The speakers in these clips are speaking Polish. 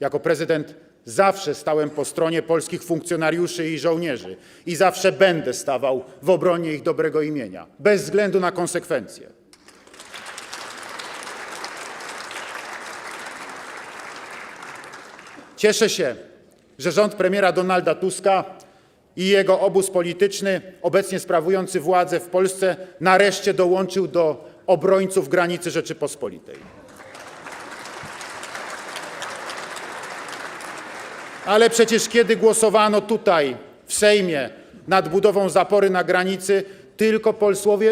Jako prezydent zawsze stałem po stronie polskich funkcjonariuszy i żołnierzy i zawsze będę stawał w obronie ich dobrego imienia, bez względu na konsekwencje. Cieszę się, że rząd premiera Donalda Tuska i jego obóz polityczny, obecnie sprawujący władzę w Polsce, nareszcie dołączył do obrońców granicy Rzeczypospolitej. Ale przecież kiedy głosowano tutaj, w Sejmie, nad budową zapory na granicy, tylko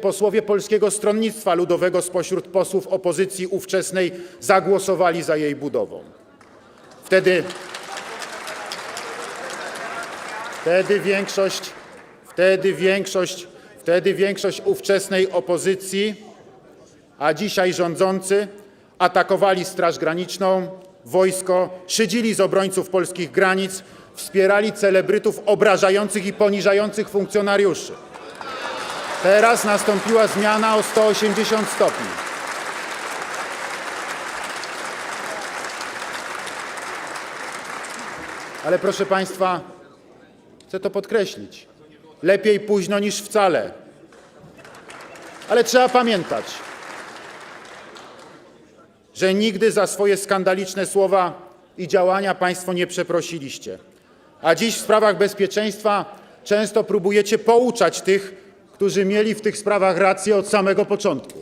posłowie, Polskiego Stronnictwa Ludowego spośród posłów opozycji ówczesnej zagłosowali za jej budową. Wtedy, wtedy większość, wtedy większość, wtedy większość ówczesnej opozycji, a dzisiaj rządzący atakowali Straż Graniczną, wojsko, szydzili z obrońców polskich granic, wspierali celebrytów obrażających i poniżających funkcjonariuszy. Teraz nastąpiła zmiana o 180 stopni. Ale proszę Państwa, chcę to podkreślić. Lepiej późno niż wcale. Ale trzeba pamiętać, że nigdy za swoje skandaliczne słowa i działania Państwo nie przeprosiliście. A dziś w sprawach bezpieczeństwa często próbujecie pouczać tych, którzy mieli w tych sprawach rację od samego początku.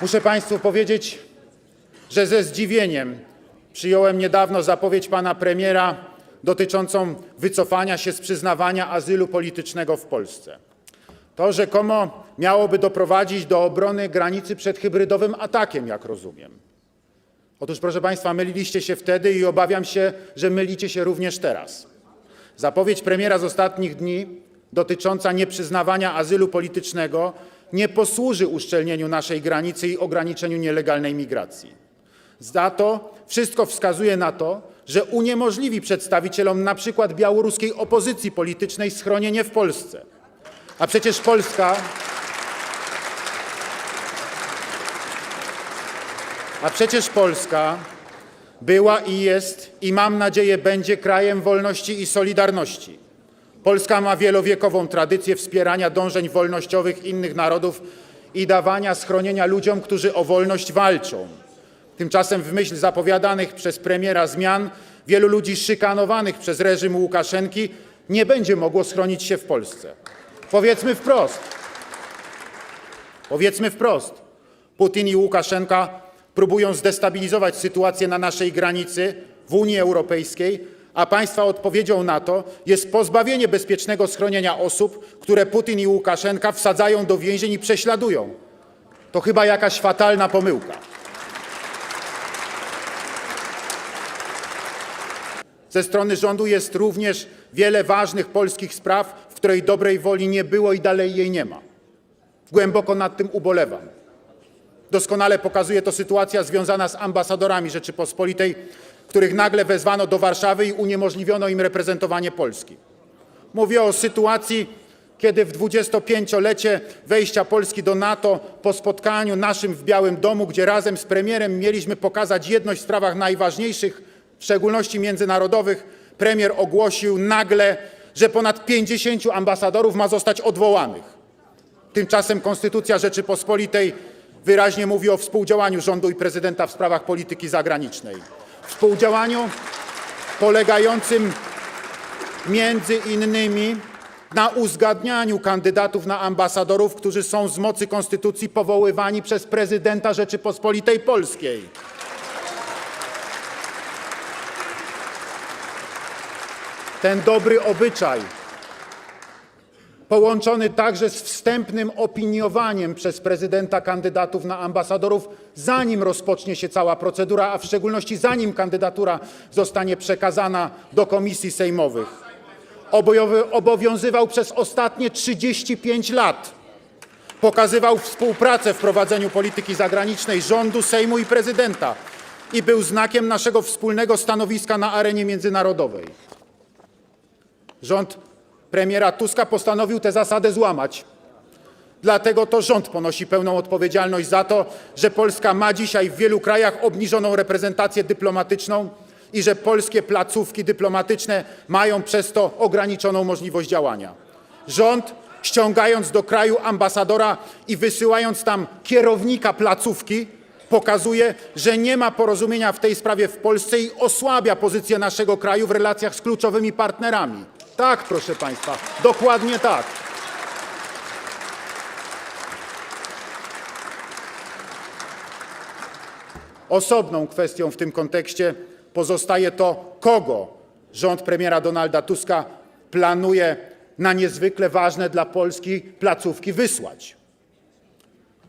Muszę Państwu powiedzieć, że ze zdziwieniem przyjąłem niedawno zapowiedź pana premiera dotyczącą wycofania się z przyznawania azylu politycznego w Polsce. To rzekomo miałoby doprowadzić do obrony granicy przed hybrydowym atakiem, jak rozumiem. Otóż, proszę Państwa, myliliście się wtedy i obawiam się, że mylicie się również teraz. Zapowiedź premiera z ostatnich dni dotycząca nieprzyznawania azylu politycznego nie posłuży uszczelnieniu naszej granicy i ograniczeniu nielegalnej migracji. Za to wszystko wskazuje na to, że uniemożliwi przedstawicielom przykład białoruskiej opozycji politycznej schronienie w Polsce. A przecież Polska A przecież Polska była i jest i mam nadzieję będzie krajem wolności i solidarności. Polska ma wielowiekową tradycję wspierania dążeń wolnościowych innych narodów i dawania schronienia ludziom, którzy o wolność walczą. Tymczasem w myśl zapowiadanych przez premiera zmian wielu ludzi szykanowanych przez reżim Łukaszenki nie będzie mogło schronić się w Polsce. Powiedzmy wprost. Powiedzmy wprost. Putin i Łukaszenka próbują zdestabilizować sytuację na naszej granicy w Unii Europejskiej, a państwa odpowiedzią na to jest pozbawienie bezpiecznego schronienia osób, które Putin i Łukaszenka wsadzają do więzień i prześladują. To chyba jakaś fatalna pomyłka. Ze strony rządu jest również wiele ważnych polskich spraw, w której dobrej woli nie było i dalej jej nie ma. Głęboko nad tym ubolewam. Doskonale pokazuje to sytuacja związana z ambasadorami Rzeczypospolitej, których nagle wezwano do Warszawy i uniemożliwiono im reprezentowanie Polski. Mówię o sytuacji, kiedy w 25-lecie wejścia Polski do NATO po spotkaniu naszym w Białym Domu, gdzie razem z premierem mieliśmy pokazać jedność w sprawach najważniejszych, w szczególności międzynarodowych, premier ogłosił nagle, że ponad 50 ambasadorów ma zostać odwołanych. Tymczasem Konstytucja Rzeczypospolitej wyraźnie mówi o współdziałaniu rządu i prezydenta w sprawach polityki zagranicznej. Współdziałaniu polegającym między innymi na uzgadnianiu kandydatów na ambasadorów, którzy są z mocy Konstytucji powoływani przez prezydenta Rzeczypospolitej Polskiej. Ten dobry obyczaj połączony także z wstępnym opiniowaniem przez prezydenta kandydatów na ambasadorów, zanim rozpocznie się cała procedura, a w szczególności zanim kandydatura zostanie przekazana do komisji sejmowych. Obowiązywał przez ostatnie 35 lat. Pokazywał współpracę w prowadzeniu polityki zagranicznej rządu, Sejmu i prezydenta i był znakiem naszego wspólnego stanowiska na arenie międzynarodowej. Rząd premiera Tuska postanowił tę zasadę złamać. Dlatego to rząd ponosi pełną odpowiedzialność za to, że Polska ma dzisiaj w wielu krajach obniżoną reprezentację dyplomatyczną i że polskie placówki dyplomatyczne mają przez to ograniczoną możliwość działania. Rząd, ściągając do kraju ambasadora i wysyłając tam kierownika placówki, pokazuje, że nie ma porozumienia w tej sprawie w Polsce i osłabia pozycję naszego kraju w relacjach z kluczowymi partnerami. Tak, proszę Państwa, dokładnie tak. Osobną kwestią w tym kontekście pozostaje to, kogo rząd premiera Donalda Tuska planuje na niezwykle ważne dla Polski placówki wysłać.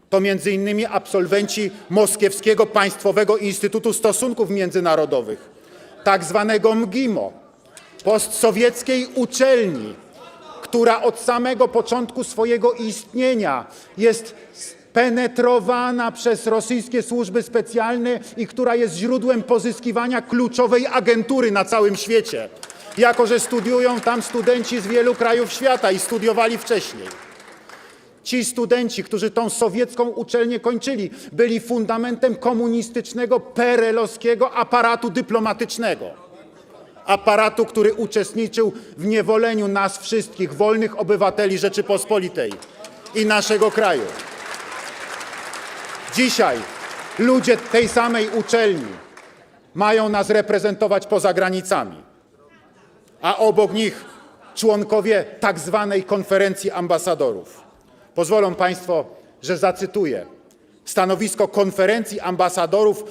To innymi absolwenci Moskiewskiego Państwowego Instytutu Stosunków Międzynarodowych, tak zwanego MGIMO, postsowieckiej uczelni, która od samego początku swojego istnienia jest penetrowana przez rosyjskie służby specjalne i która jest źródłem pozyskiwania kluczowej agentury na całym świecie, jako że studiują tam studenci z wielu krajów świata i studiowali wcześniej. Ci studenci, którzy tą sowiecką uczelnię kończyli, byli fundamentem komunistycznego, perelowskiego aparatu dyplomatycznego. Aparatu, który uczestniczył w niewoleniu nas wszystkich, wolnych obywateli Rzeczypospolitej i naszego kraju. Dzisiaj ludzie tej samej uczelni mają nas reprezentować poza granicami, a obok nich członkowie tak zwanej konferencji ambasadorów. Pozwolą Państwo, że zacytuję stanowisko konferencji ambasadorów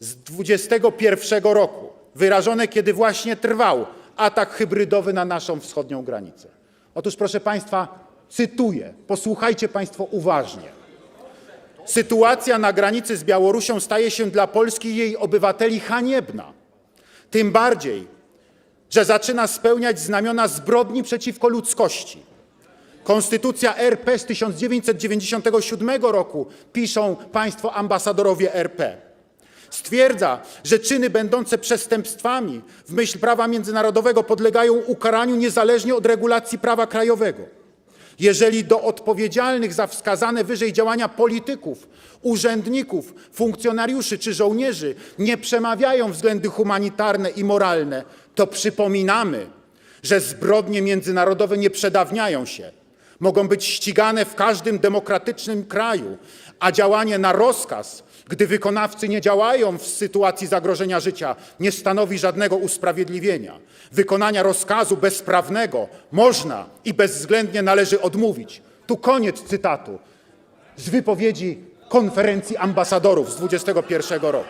z 21 roku, wyrażone kiedy właśnie trwał atak hybrydowy na naszą wschodnią granicę. Otóż, proszę Państwa, cytuję, posłuchajcie Państwo uważnie. Sytuacja na granicy z Białorusią staje się dla Polski i jej obywateli haniebna. Tym bardziej, że zaczyna spełniać znamiona zbrodni przeciwko ludzkości. Konstytucja RP z 1997 roku, piszą państwo ambasadorowie RP, stwierdza, że czyny będące przestępstwami w myśl prawa międzynarodowego podlegają ukaraniu niezależnie od regulacji prawa krajowego. Jeżeli do odpowiedzialnych za wskazane wyżej działania polityków, urzędników, funkcjonariuszy czy żołnierzy nie przemawiają względy humanitarne i moralne, to przypominamy, że zbrodnie międzynarodowe nie przedawniają się. Mogą być ścigane w każdym demokratycznym kraju, a działanie na rozkaz, gdy wykonawcy nie działają w sytuacji zagrożenia życia, nie stanowi żadnego usprawiedliwienia. Wykonania rozkazu bezprawnego można i bezwzględnie należy odmówić. Tu koniec cytatu z wypowiedzi konferencji ambasadorów z 21 roku.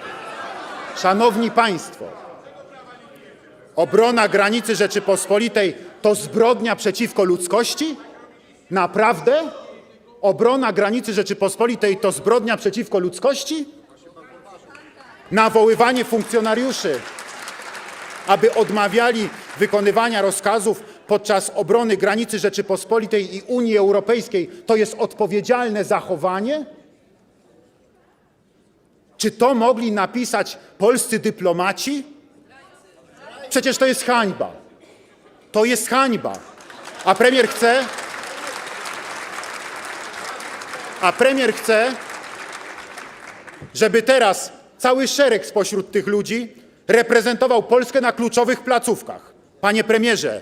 Szanowni Państwo, obrona granicy Rzeczypospolitej to zbrodnia przeciwko ludzkości? Naprawdę? Obrona granicy Rzeczypospolitej to zbrodnia przeciwko ludzkości? Nawoływanie funkcjonariuszy, aby odmawiali wykonywania rozkazów podczas obrony granicy Rzeczypospolitej i Unii Europejskiej, to jest odpowiedzialne zachowanie? Czy to mogli napisać polscy dyplomaci? Przecież to jest hańba. To jest hańba. A premier chce, a premier chce, żeby teraz cały szereg spośród tych ludzi reprezentował Polskę na kluczowych placówkach. Panie premierze,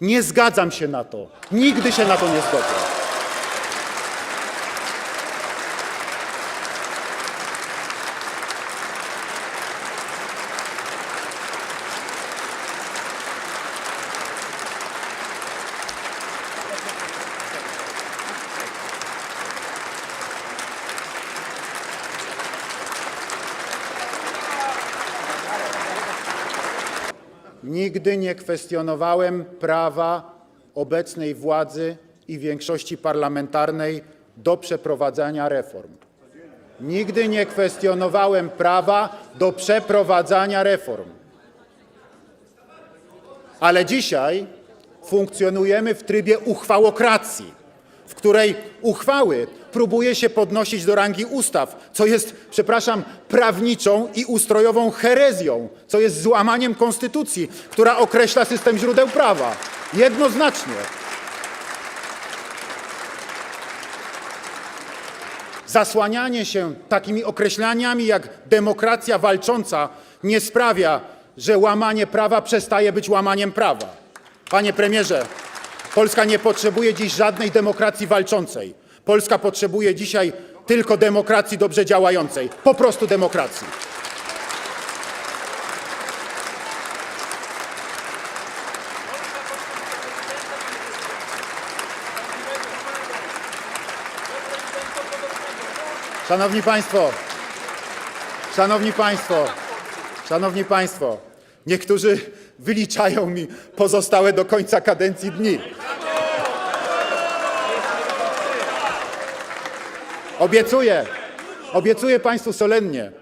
nie zgadzam się na to. Nigdy się na to nie zgodzę. Nigdy nie kwestionowałem prawa obecnej władzy i większości parlamentarnej do przeprowadzania reform. Nigdy nie kwestionowałem prawa do przeprowadzania reform. Ale dzisiaj funkcjonujemy w trybie uchwałokracji, w której uchwały próbuje się podnosić do rangi ustaw, co jest, przepraszam, prawniczą i ustrojową herezją, co jest złamaniem konstytucji, która określa system źródeł prawa. Jednoznacznie. Zasłanianie się takimi określaniami jak demokracja walcząca nie sprawia, że łamanie prawa przestaje być łamaniem prawa. Panie premierze, Polska nie potrzebuje dziś żadnej demokracji walczącej. Polska potrzebuje dzisiaj tylko demokracji dobrze działającej. Po prostu demokracji. Szanowni Państwo, Szanowni Państwo, Szanowni Państwo, niektórzy wyliczają mi pozostałe do końca kadencji dni. Obiecuję, obiecuję Państwu solennie,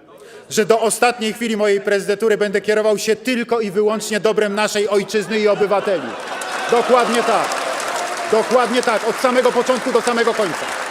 że do ostatniej chwili mojej prezydentury będę kierował się tylko i wyłącznie dobrem naszej ojczyzny i obywateli. Dokładnie tak. Dokładnie tak, od samego początku do samego końca.